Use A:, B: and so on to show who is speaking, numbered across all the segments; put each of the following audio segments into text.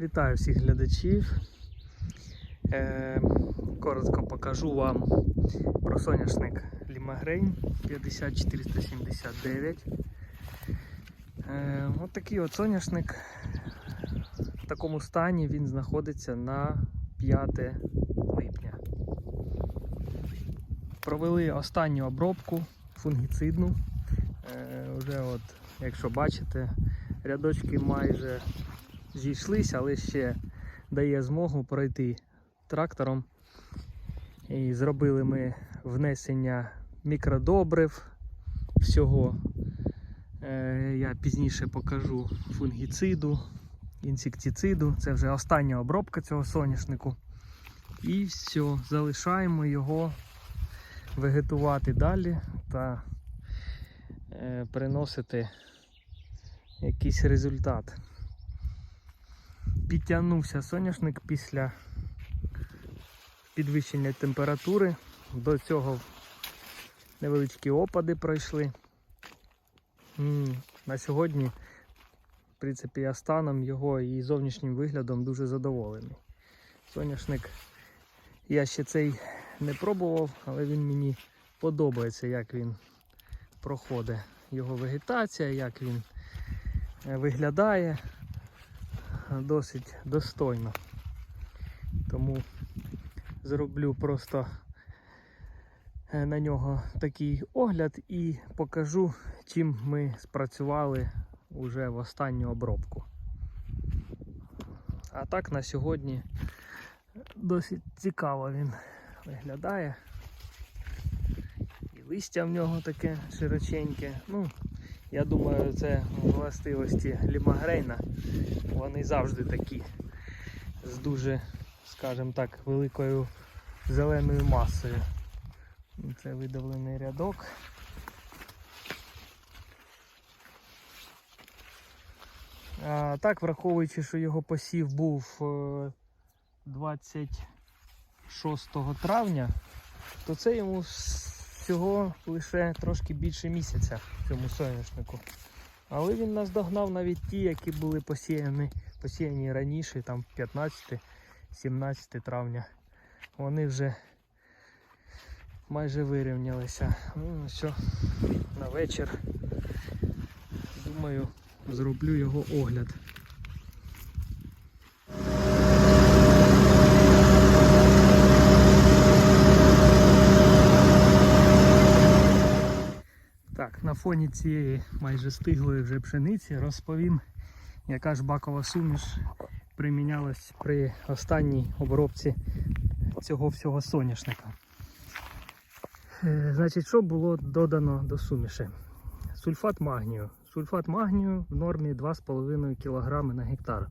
A: Вітаю всіх глядачів. Е, коротко покажу вам про соняшник Лімагрейн 50479. Е, от такий от соняшник. В такому стані він знаходиться на 5 липня. Провели останню обробку фунгіцидну. Е, вже от, якщо бачите, рядочки майже зійшлися, але ще дає змогу пройти трактором. І зробили ми внесення мікродобрив всього. Е, Я пізніше покажу фунгіциду, інсектициду. Це вже остання обробка цього соняшнику. І все, залишаємо його вегетувати далі та е, приносити якийсь результат підтягнувся соняшник після підвищення температури. До цього невеличкі опади пройшли. На сьогодні, в принципі, я станом його і зовнішнім виглядом дуже задоволений. Соняшник я ще цей не пробував, але він мені подобається, як він проходить. Його вегетація, як він е, виглядає досить достойно. Тому зроблю просто е, на нього такий огляд і покажу, чим ми спрацювали уже в останню обробку. А так на сьогодні досить цікаво він виглядає. І листя в нього таке широченьке. Ну, я думаю, це властивості лімагрейна. Вони завжди такі з дуже, скажімо так, великою зеленою масою. Це видавлений рядок. А, так, враховуючи, що його посів був е, 26 травня, то це йому всього лише трошки більше місяця цьому соняшнику. Але він нас догнав навіть ті, які були посіяні, посіяні раніше, там 15-17 травня. Вони вже майже вирівнялися. Ну, все, на вечір. Думаю, зроблю його огляд. Так, на фоні цієї майже стиглої вже пшениці розповім, яка ж бакова суміш примінялась при останній обробці цього всього соняшника. Е, Значить, що було додано до суміші? Сульфат магнію. Сульфат магнію в нормі 2,5 кг на гектар.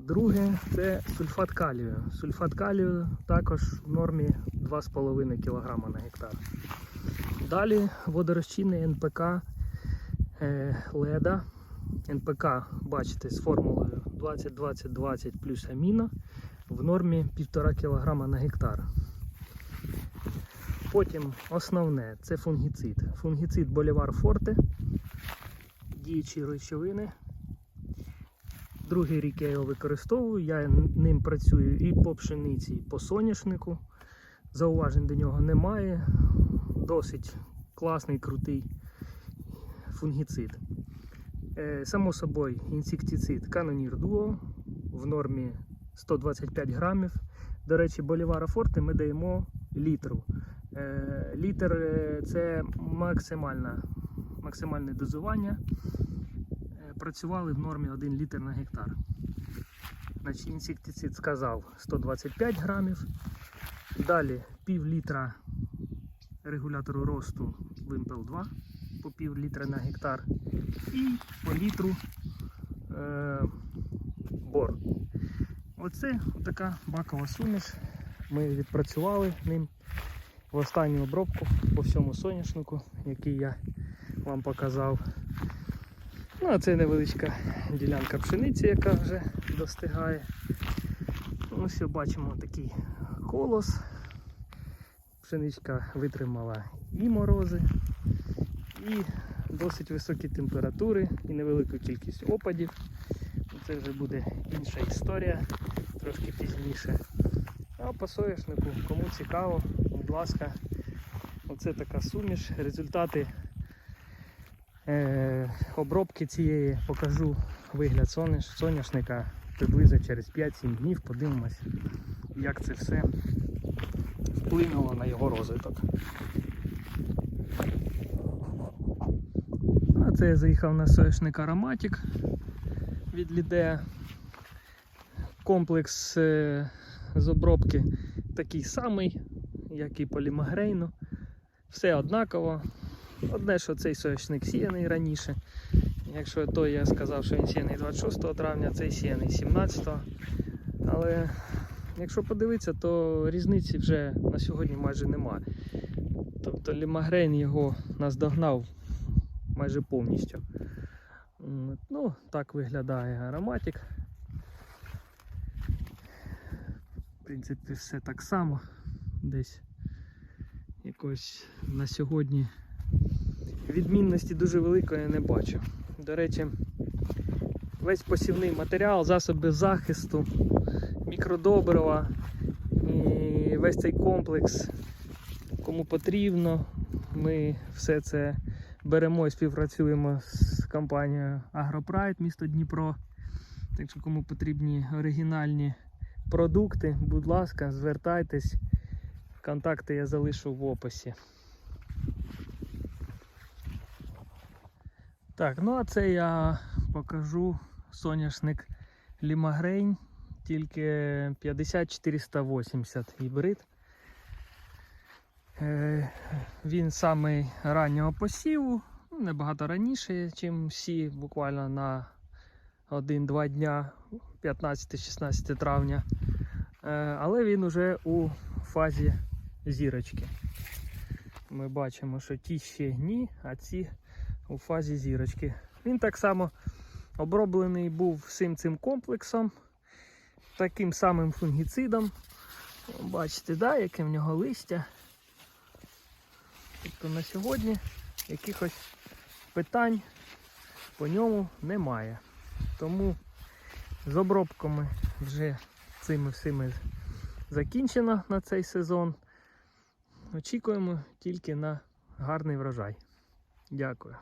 A: Друге це сульфат калію. Сульфат калію також в нормі 2,5 кг на гектар. Далі водорозчинний НПК е, леда. НПК, бачите, з формулою 20-20-20 плюс аміно в нормі 1,5 кг на гектар. Потім основне це фунгіцид. Фунгіцид Болівар Форте, діючі речовини. Другий рік я його використовую, я ним працюю і по пшениці, і по соняшнику. Зауважень до нього немає. Досить класний, крутий фунгіцид. Е, само собою, інсектицид Canonier Duo в нормі 125 грамів. До речі, Болівара Форте ми даємо літру. Е, літр е, це максимальна, максимальне дозування. Працювали в нормі 1 літр на гектар. Значить, інсектицид сказав 125 грамів. Далі пів літра регулятору росту Вимпел 2 по пів літра на гектар і по літру е, бор. Оце така бакова суміш. Ми відпрацювали ним в останню обробку по всьому соняшнику, який я вам показав. Ну, а це невеличка ділянка пшениці, яка вже достигає. Ось бачимо такий колос. Пшеничка витримала і морози, і досить високі температури, і невелику кількість опадів. Це вже буде інша історія, трошки пізніше. А по соняшнику, кому цікаво, будь ласка, оце така суміш. Результати е, обробки цієї покажу вигляд соняш, соняшника приблизно через 5-7 днів. Подивимось, як це все вплинуло на його розвиток. А це я заїхав на соняшник Ароматик від Лідея. Комплекс е, з обробки такий самий, як і полімагрейну. Все однаково. Одне, що цей соняшник сіяний раніше. Якщо той я сказав, що він сіяний 26 травня, цей сіяний 17. Але якщо подивитися, то різниці вже на сьогодні майже немає. Тобто лімагрейн його наздогнав майже повністю. Ну, так виглядає ароматик. В принципі, все так само. Десь якось на сьогодні відмінності дуже великої не бачу. До речі, весь посівний матеріал, засоби захисту, мікродобрива і весь цей комплекс, кому потрібно, ми все це беремо і співпрацюємо з компанією AgroPride місто Дніпро. Так що кому потрібні оригінальні продукти, будь ласка, звертайтесь. Контакти я залишу в описі. Так, ну а це я покажу соняшник Лімагрейн, тільки 50480 гібрид. Е, Він самий раннього посіву, ну, набагато раніше, ніж всі, буквально на 1-2 дня, 15-16 травня. Е, Але він уже у фазі зірочки. Ми бачимо, що ті ще ні, а ці у фазі зірочки. Він так само оброблений був всім цим комплексом, таким самим фунгіцидом. Бачите, да, яке в нього листя. Тобто на сьогодні якихось питань по ньому немає. Тому з обробками вже цими всіми закінчено на цей сезон. Очікуємо тільки на гарний врожай. Дякую.